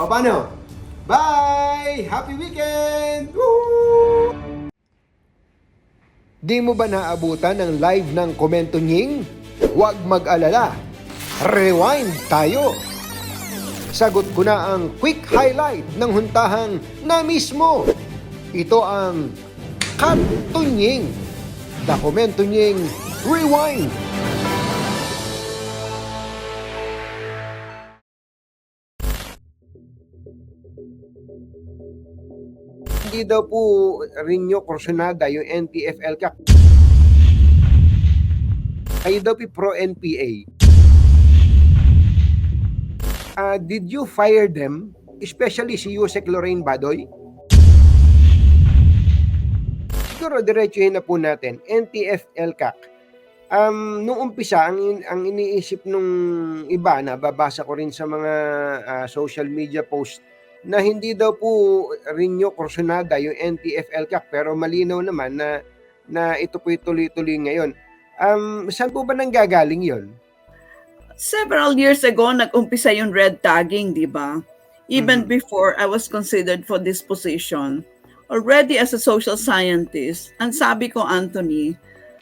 O paano? Bye! Happy weekend! Woo! Di mo ba naabutan ng live ng komento nying? Huwag mag-alala. Rewind tayo! Sagot ko na ang quick highlight ng huntahang na mismo. Ito ang Kantunying. Dokumento nying Rewind. Hindi daw po rinyo kursunada yung NTFL Cup. Kayo daw po pro-NPA. Ah, did you fire them? Especially si Yusek Lorraine Badoy? Siguro diretsuhin na po natin. NTFL CAC. Um, nung umpisa, ang, ang iniisip nung iba, na babasa ko rin sa mga ah, social media post, na hindi daw po rinyo kursunada yung NTFL CAC pero malinaw naman na na ito po tuloy-tuloy ngayon. Um, saan po ba nanggagaling yon? Several years ago, nag-umpisa yung red tagging, di ba? Even Mhm. before I was considered for this position, already as a social scientist, ang sabi ko, Anthony,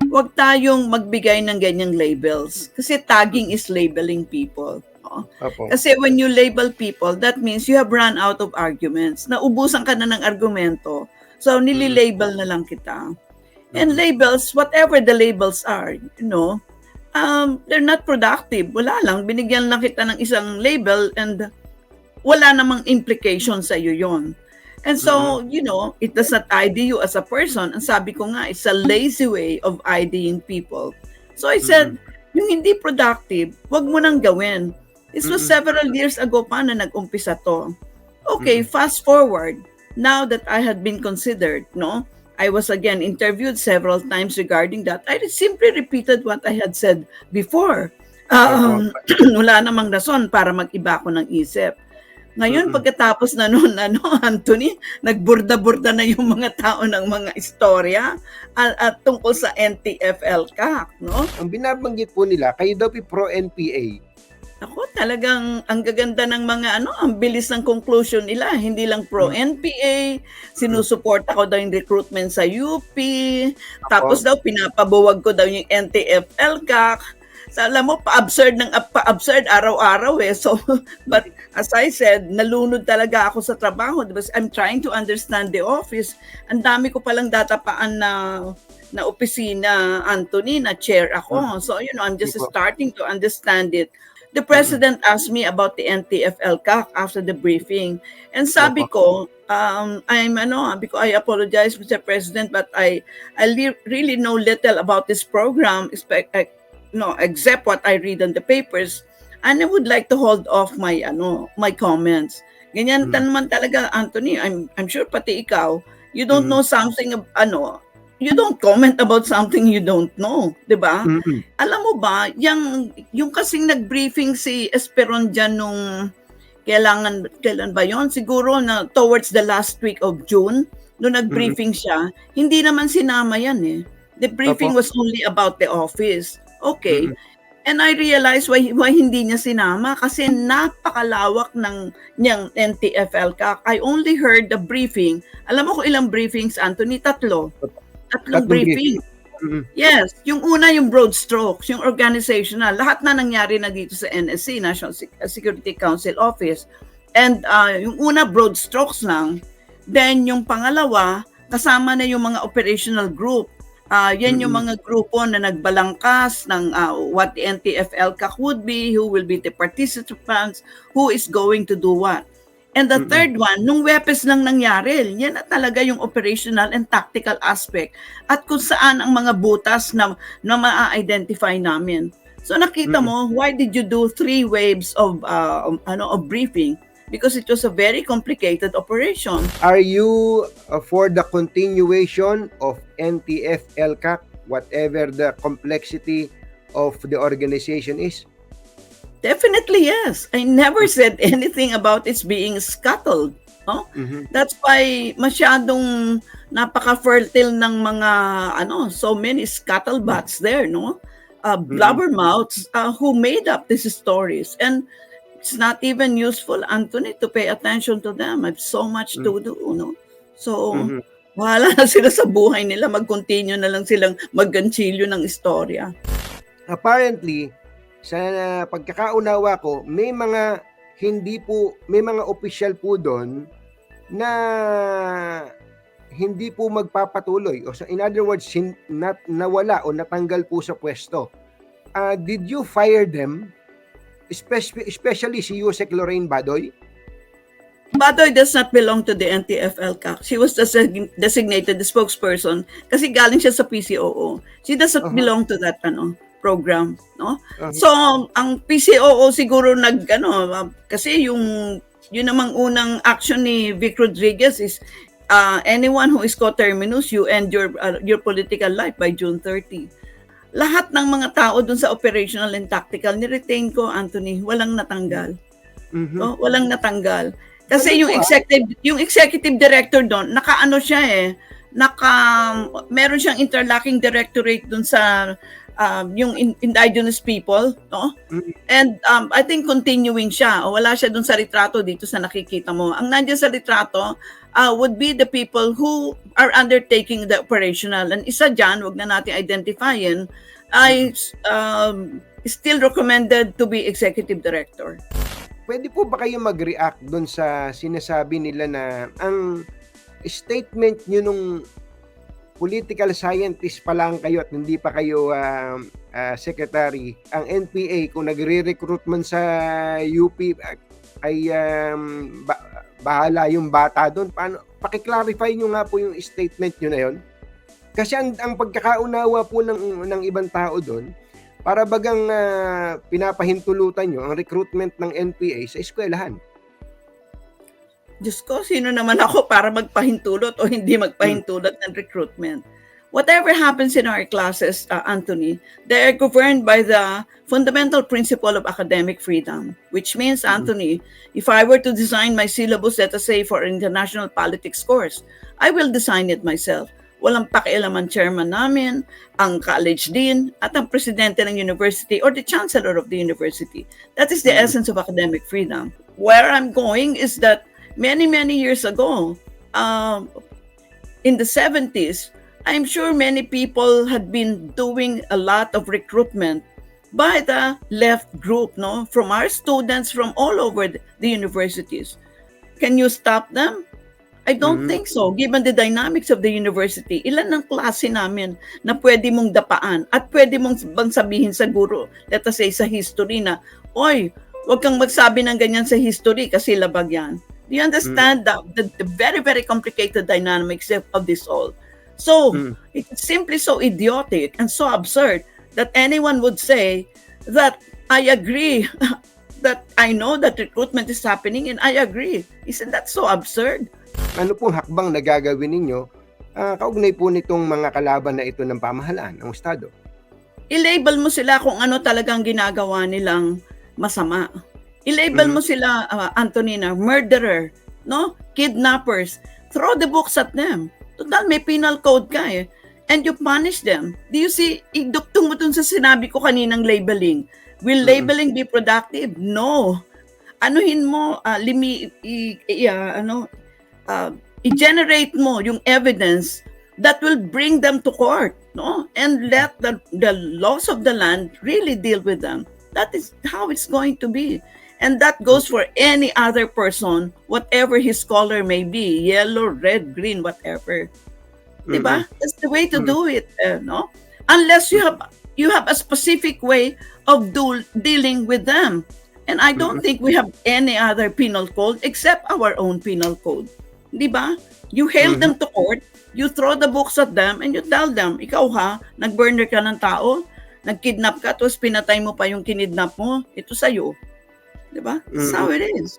huwag tayong magbigay ng ganyang labels. Kasi tagging is labeling people. No? Opo. Kasi when you label people, that means you have run out of arguments. Naubusan ka na ng argumento. So, nililabel na lang kita. And labels, whatever the labels are, you know, um, they're not productive. Wala lang. Binigyan lang kita ng isang label and wala namang implication sa iyo yon. And so, you know, it does not ID you as a person. Ang sabi ko nga, it's a lazy way of IDing people. So I said, yung hindi productive, wag mo nang gawin. This was Mhm. several years ago pa na nag-umpisa to. Okay, fast forward. Now that I had been considered, no? I was again interviewed several times regarding that. I simply repeated what I had said before. Um, wala namang rason para mag-iba ako ng isip. Ngayon, Mm-mm. pagkatapos na noon, ano, Anthony, nagburda-burda na yung mga tao ng mga istorya at, at tungkol sa NTFL CAC, no? Ang binabanggit po nila, kayo daw po pro-NPA. Ako talagang ang gaganda ng mga ano, ang bilis ng conclusion nila. Hindi lang pro NPA, sinusuporta ko daw yung recruitment sa UP, tapos daw pinapabuwag ko daw yung NTFL CAC. Sa alam mo, pa-absurd ng pa-absurd araw-araw eh. So, but as I said, nalunod talaga ako sa trabaho because I'm trying to understand the office. Ang dami ko palang datapaan na na opisina, Anthony, na chair ako. So, you know, I'm just starting to understand it. The president asked me about the NTFL CAC after the briefing. And sabi ko, um, I'm ano, ko, I apologize, Mr. President, but I I really know little about this program, expect, uh, no, except what I read on the papers. And I would like to hold off my ano, my comments. Ganyan Mm. naman talaga, Anthony. I'm I'm sure pati ikaw, you don't Mm. know something of, ano, you don't comment about something you don't know, 'di ba? Mm-mm. alam mo ba, yung, yung kasing nag-briefing si Esperon dyan nung kailangan, kailan ba yon Siguro na towards the last week of June, nung nag-briefing siya, hindi naman sinama yan eh. The briefing Opo. was only about the office. Okay. Mhm. And I realized why, why hindi niya sinama kasi napakalawak ng niyang NTFL ka. I only heard the briefing. Alam mo kung ilang briefings, Anthony? Tatlo. Tatlong Tatlong briefing. Mm-mm. Yes, yung una yung broad strokes, yung organizational, lahat na nangyari na dito sa NSC, National uh, Security Council Office. And uh, yung una broad strokes lang, then yung pangalawa, kasama na yung mga operational group. Uh, yan yung Mm. mga grupo na nagbalangkas ng uh, what the NTFL CAC would be, who will be the participants, who is going to do what. And the Mm-mm. third one, nung WEPES lang nangyari, yan na talaga yung operational and tactical aspect at kung saan ang mga butas na, na ma-identify namin. So nakita mo, why did you do three waves of uh, um, ano of briefing? Because it was a very complicated operation. Are you uh, for the continuation of NTF LCAC, whatever the complexity of the organization is? Definitely yes. I never said anything about its being scuttled. No? Mhm. That's why masyadong napaka-fertile ng mga ano, so many scuttlebutts there, no? Uh, blabbermouths uh, who made up these stories. And it's not even useful, Anthony, to pay attention to them. I have so much to do, no? So, Mhm. wala na sila sa buhay nila. Mag-continue na lang silang magganchilyo ng istorya. apparently sa pagkakaunawa ko may mga hindi po may mga official po doon na hindi po magpapatuloy o sa in other words nat, nawala o natanggal po sa pwesto. Ah, did you fire them? Especially, especially si Yusek Lorraine Badoy? Badoy does not belong to the NTFL-CAC. She was desig- designated the spokesperson kasi galing siya sa PCOO. She doesn't Uh-huh. belong to that ano program, no? Uh-huh. So, ang PCOO siguro nag ano uh, kasi yung yun namang unang action ni Vic Rodriguez is uh, anyone who is coterminous, you end your uh, your political life by June 30. Lahat ng mga tao dun sa operational and tactical, ni-retain ko, Anthony, walang natanggal. Mhm. No? Walang natanggal. Kasi Ano yung ah? executive yung executive director doon, nakaano siya eh, naka meron siyang interlocking directorate doon sa um, yung in- indigenous people, no? Mm. And um, I think continuing siya. O wala siya doon sa litrato dito sa nakikita mo. Ang nandiyan sa litrato uh, would be the people who are undertaking the operational. And isa dyan, wag na natin identifyin, ay um, still recommended to be executive director. Pwede po ba kayo mag-react doon sa sinasabi nila na ang statement nyo nung political scientist pa lang kayo at hindi pa kayo um, ah, secretary, ang NPA kung nagre-recruit man sa UP ah, ay um, ba- bahala yung bata doon. Paano? Pakiclarify nyo nga po yung statement nyo na yon. Kasi ang, ang pagkakaunawa po ng, ng ibang tao doon, para bagang ah, pinapahintulutan nyo ang recruitment ng NPA sa eskwelahan. Diyos ko, sino naman ako para magpahintulot o hindi magpahintulot ng recruitment? Whatever happens in our classes, uh, Anthony, they are governed by the fundamental principle of academic freedom, which means, Mhm. Anthony, if I were to design my syllabus, let us say, for an international politics course, I will design it myself. Walang pakialam ang chairman namin, ang college dean, at ang presidente ng university or the chancellor of the university. That is the Mhm. essence of academic freedom. Where I'm going is that many, many years ago, um, in the 70s, I'm sure many people had been doing a lot of recruitment by the left group, no, from our students from all over the, universities. Can you stop them? I don't Mhm. think so. Given the dynamics of the university, ilan ang klase namin na pwede mong dapaan at pwede mong bang sabihin sa guro, let us say sa history na, oy, huwag kang magsabi ng ganyan sa history kasi labag yan. Do you understand the, the, the very, very complicated dynamics of, of this all? So, Mm. it's simply so idiotic and so absurd that anyone would say that I agree, that I know that recruitment is happening and I agree. Isn't that so absurd? Ano pong hakbang na gagawin ninyo ah, kaugnay po nitong mga kalaban na ito ng pamahalaan ng Estado? I-label mo sila kung ano talagang ginagawa nilang masama. I-label mo sila, uh, Antonina, murderer, no? Kidnappers. Throw the books at them. Total, may penal code ka eh. And you punish them. Do you see, iduktong mo dun sa sinabi ko kaninang labeling. Will labeling be productive? No. Anuhin mo, uh, limi, i, i- ah, ano, uh, i-generate mo yung evidence that will bring them to court, no? And let the, the laws of the land really deal with them. That is how it's going to be. And that goes for any other person, whatever his color may be, yellow, red, green, whatever. Diba? That's the way to Mm. do it, eh, no? Unless you have you have a specific way of do, dealing with them. And I don't Mhm. think we have any other penal code except our own penal code. Di ba? You hail Mhm. them to court, you throw the books at them, and you tell them, ikaw ha, nag-burner ka ng tao, nag-kidnap ka, tapos pinatay mo pa yung kinidnap mo, ito sa'yo. Ba? That's Mhm. how it is.